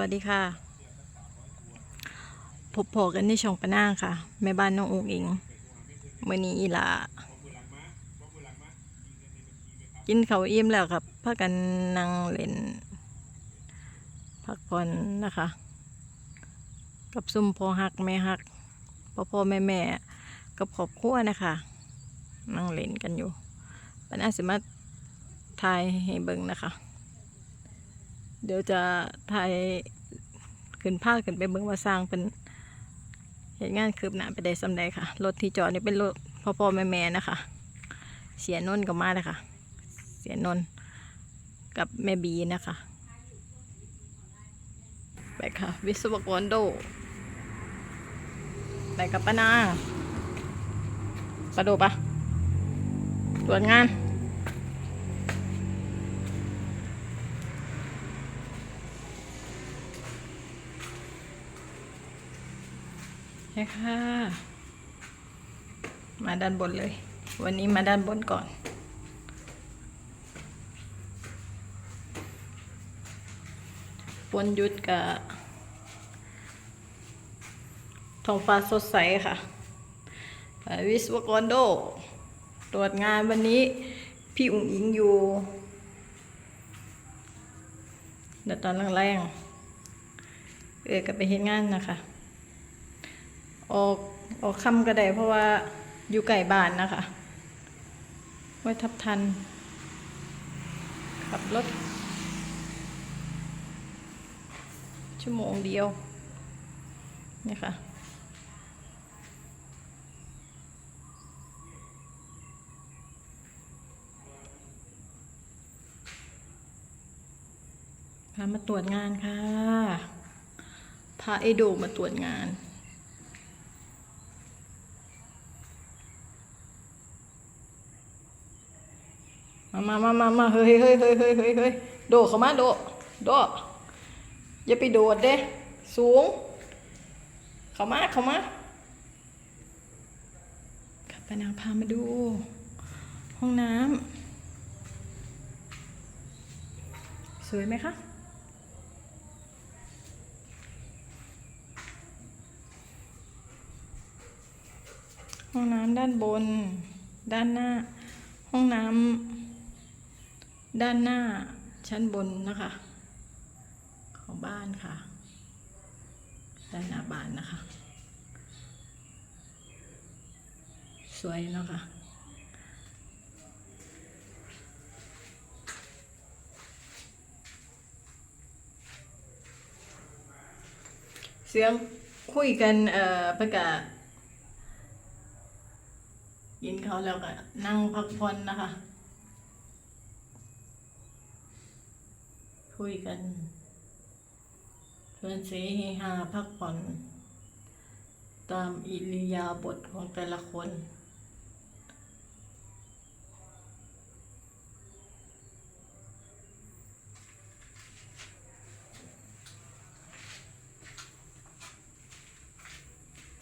วัสดีค่ะ พบพอกันที่ช่องปะนางค่ะ แม่บ้านน้องอุงอิงมื่อนี้อีลากินเขาอิ่มแล้วครับพากันนั่งเล่น พักผ่อนนะคะ กับซุ่มพอหักแม่หักพ่อพ่อแม่แม่กับครอบครัวนะคะ นั่งเล่นกันอยู่ปะนางสิมาทายให้เบิ่งนะคะ เดี๋ยวจะถ่ายขึ้นภาพขึ้นไปเบิ่งว่าสร้างเป็นเหตุงานคืบหน้าไปได้สำใดค่ะ รถที่จอดนี่เป็นรถพ่อพ่อแม่แม่นะคะ เสียนนท์ก็มาเลยค่ะ เสียนนท์กับแม่บีนะคะ ไปค่ะ วิศวกรโด ไปกับป้านาปะโดปะตรวจงาน ใช่ค่ะ มาด้านบนเลย วันนี้มาด้านบนก่อน ปนยุดกับทองฟ้าสดใสค่ะ วิศวกรโด ตรวจงานวันนี้พี่อุ๋งอิงอยู่เดี๋ยวตอนแรงๆเออก็ไปเห็นงานนะคะ ออกออกคำก็ได้เพราะว่าอยู่ไก่บ้านนะคะ ไว้ทับทัน ขับรถ ชั่วโมงเดียว นี่ค่ะพามาตรวจงานค่ะ พาไอโดมาตรวจงาน มามามามามาเฮ้ยเฮ้ยเฮ้ยเฮ้ยเฮ้ยเฮ้ยโดดเข้ามาโดดโดดอย่าไปโดดเด้ สูง เข้ามาเข้ามาขับไปนางพามาดู ห้องน้ำสวยไหมคะห้องน้ำด้านบน ด้านหน้า ห้องน้ำ ด้านหน้าชั้นบนนะคะ ของบ้านค่ะ ด้านหน้าบ้านนะคะ สวยเนาะค่ะเสียงคุยกันเอ่อประกาศกินเขาแล้วก็นั่งพักผ่อนนะคะ คุยกันเพื่อนเสเฮฮาพักผ่อน ตามอิริยาบถของแต่ละคน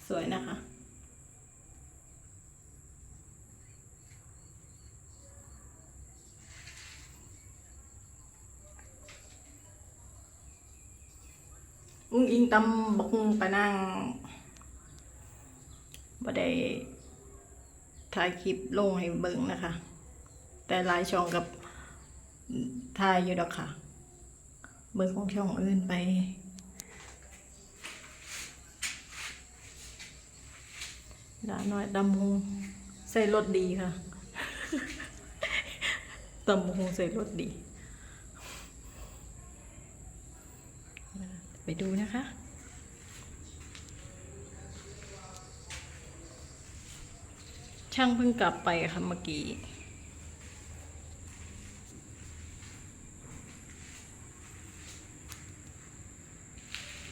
สวยนะคะ อุ้งอิงตำบักฮุงไปนั่งบ่ได้ถ่ายคลิปลงให้เบิ่งนะคะ แต่หลายช่องกับถ่ายอยู่ดอกค่ะ เบิ่งของช่องอื่นไปดาน้อยดำฮงใส่รถดีค่ะตำฮงใส่รถดี ไปดูนะคะ ช่างเพิ่งกลับไปค่ะเมื่อกี้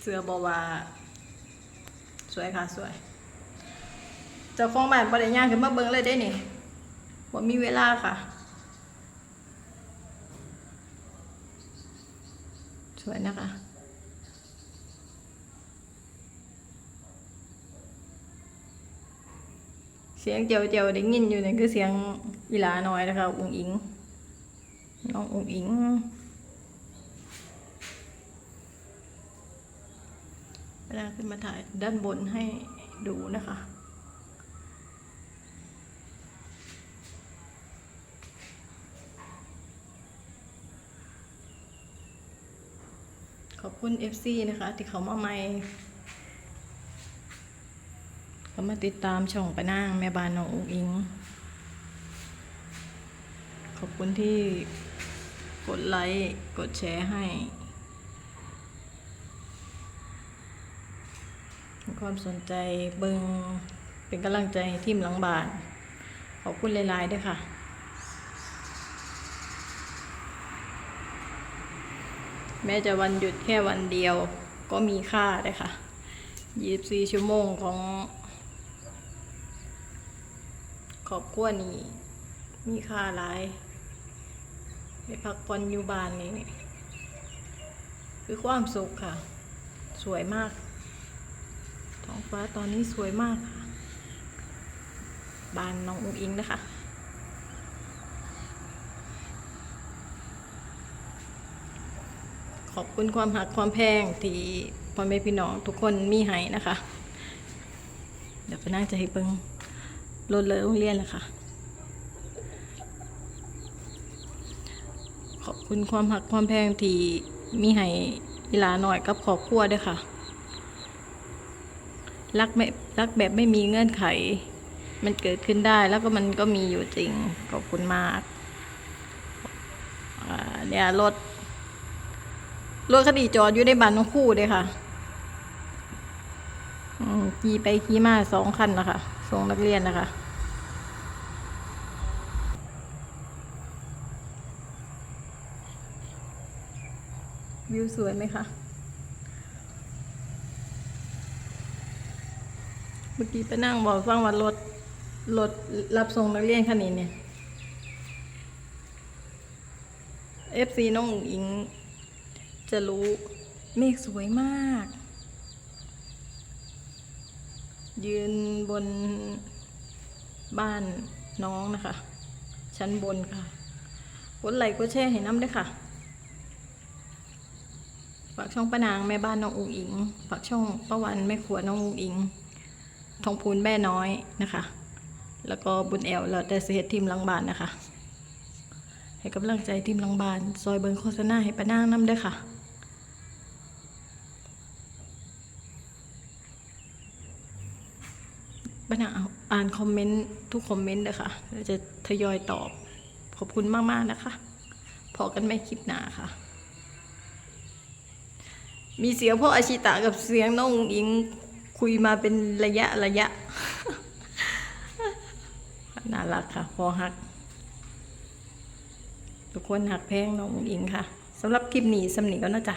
เสื้อบอกว่า สวยค่ะ สวยเจ้าของบ้านบ่ได้ย่างขึ้นมาเบิ่งเลยได้นี่บ่มีเวลาค่ะ สวยนะคะ เสียงเจียวเจียวๆได้ยินอยู่เนี่คือเสียงอีลาน้อยนะคะอุงอิง น้องอุงอิง เวลาขึ้นมาถ่ายด้านบนให้ดูนะคะขอบคุณ FC นะคะ ที่เขามาใหม่ เขามาติดตามช่องปะนางแม่บ้านน้องอุงอิง ขอบคุณที่กดไลค์ กดแชร์ให้ ความสนใจเบิงเป็นกำลังใจทีมหลังบานขอบคุณหลายๆด้วยค่ะแม้จะวันหยุดแค่วันเดียวก็มีค่าเลยค่ะ 24 ชั่วโมงของ ครอบครัวนี้มีค่าหลายไปพักผ่อนอยู่บ้านนี่คือความสุขค่ะ สวยมาก ท้องฟ้าตอนนี้สวยมากค่ะบ้านน้องอุ้งอิงนะคะขอบคุณความหักความแพงที่พ่อแม่พี่น้องทุกคนมีให้นะคะ เดี๋ยวไปนั่งจะให้เบิง รถเลยโรงเรียนเลยค่ะ ขอบคุณความหักความแพงที่มีให้อีหลาหน่อยกับครอบครัวด้วยค่ะ รักไม่รักแบบไม่มีเงื่อนไข มันเกิดขึ้นได้แล้วก็มันก็มีอยู่จริง ขอบคุณมากเนี่ยรถรถคดีจอดอยู่ในบ้านน้องคู่เลยค่ะขี่ไปขี่มาสองคันนะคะ ส่งนักเรียนนะคะ วิวสวยไหมคะ เมื่อกี้ไปนั่งบอกฟังว่ารถรถรับส่งนักเรียนคันนี้เนี่ย FC น้องอิง จะรู้เมฆสวยมาก ยืนบนบ้านน้องนะคะ ชั้นบนค่ะกดไลค์กดแชร์ให้น้ำด้วยค่ะ ฝากช่องป้านางแม่บ้านน้องอุ๋งอิง ฝากช่องป้าวันแม่ครัวน้องอุ๋งอิง ทองพูนแม่น้อยนะคะ แล้วก็บุญแอลแล้วแต่เสียทีมลังบานนะคะ ให้กำลังใจทีมลังบาน ซอยเบิงโฆษณาให้ป้านางน้ำด้วยค่ะ ป้านาอาอ่านคอมเมนต์ทุกคอมเมนต์เลยค่ะแล้วจะทยอยตอบ ขอบคุณมากๆนะคะ พอกันไม่คลิปหนาค่ะ มีเสียงพ่ออาชิตะกับเสียงน้องอิงคุยมาเป็นระยะระยะ น่ารักค่ะ พอฮัก ทุกคนหักแพงน้องอิงค่ะสำหรับคลิปนี้สำนีก็น่าจะ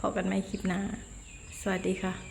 พอกันไหมคลิปหน้า สวัสดีค่ะ